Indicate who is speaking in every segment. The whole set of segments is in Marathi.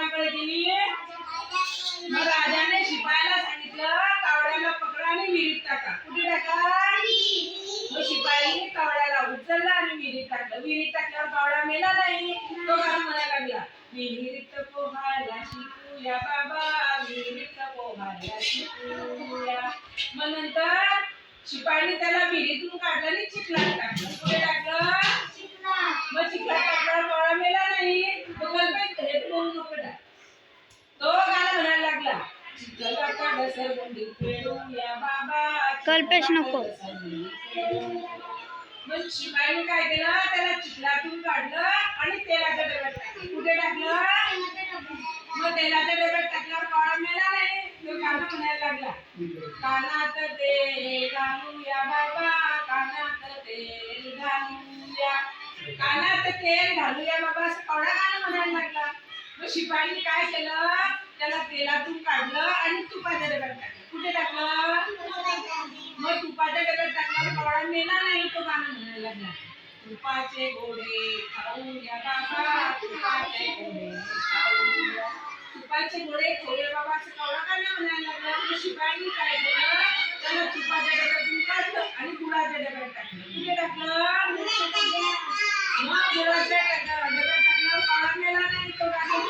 Speaker 1: कोणाकडे गेली? मग राजाने शिपायाला सांगितलं कावड्याला पकडा आणि विहिरीत टाका. कुठे टाका? मग शिपाई कावड्याला उचलला आणि विहिरीत टाकलं. विहिरीत टाकल्यावर कावडा मेला नाही. तो गाणं म्हणायला लागला विहिरीत पोहायला शिकूया बाबा विहिरीत पोहायला शिकूया. मग नंतर शिपाईने त्याला विहिरीतून काढलं आणि चिखलात टाकलं. कुठे टाकलं मग चिखलात टाकल्यावर कावळा मेला नाही तो कल्पेत हे तू बोलू नको बेटा. तो गाणं म्हणायला लागला चिखलाचा घसरगुंडी खेळूया बाबा
Speaker 2: कल्पेश नको.
Speaker 1: मग शिपाईने काय केलं? त्याला चिखलातून काढलं आणि तेलाच्या डब्यात टाकलं. कुठे टाकलं? मग तेलाच्या डब्यात टाकल्यावर काळा मेला नाही. तो म्हणायला लागला कानात तेल घालूया बाबा कानात तेल घालूया. कानात तेल घालूया बाबा असं गाणं म्हणायला लागला. मग शिपाईने काय केलं? त्याला तेलातून काढलं आणि तुपाच्या डब्यात टाकलं. कुठे टाकलं? मग तुपाच्या डब्यात टाकल्यावर कवडा मेला नाही तो गाणं म्हणायला लागला. तुपाचे गोडे खाऊया बाबा तुपाचे गोडे खाऊया तुपाचे गोडे खाऊया बाबा असं कवडा गाणं म्हणायला लागला? मग काय केलं? त्याला तुपाच्या डब्यातून काढलं आणि गुळाच्या डब्यात टाकलं. कुठे टाकलं? मग गुळाच्या डब्यात टाकल्यावर काळा मेला नाही तो गाणं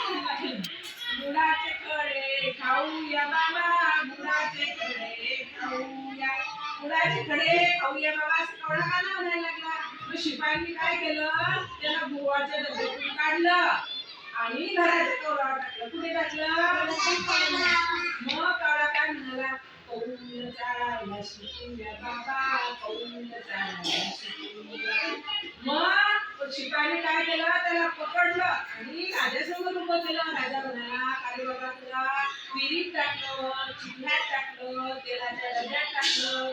Speaker 1: गुळाचे खडे खाऊया बाबा असं कवडा गाणं म्हणायला लागला? मग शिपायांनी काय केलं? त्याला गुळाच्या डब्यातून काढलं आणि घराच्या कवरावर टाकलं. कुठे टाकलं? मग काळा काय म्हणाला कौल चालायला शिकूया बाबा कौल चालायला शिकूया मग शिपायाने काय केलं? त्याला पकडलं आणि राजासमोर उभं केलं. राजा म्हणाला अरे बाबा तुला विहिरीत टाकलं चिखलात टाकलं तेलाच्या डब्यात टाकलं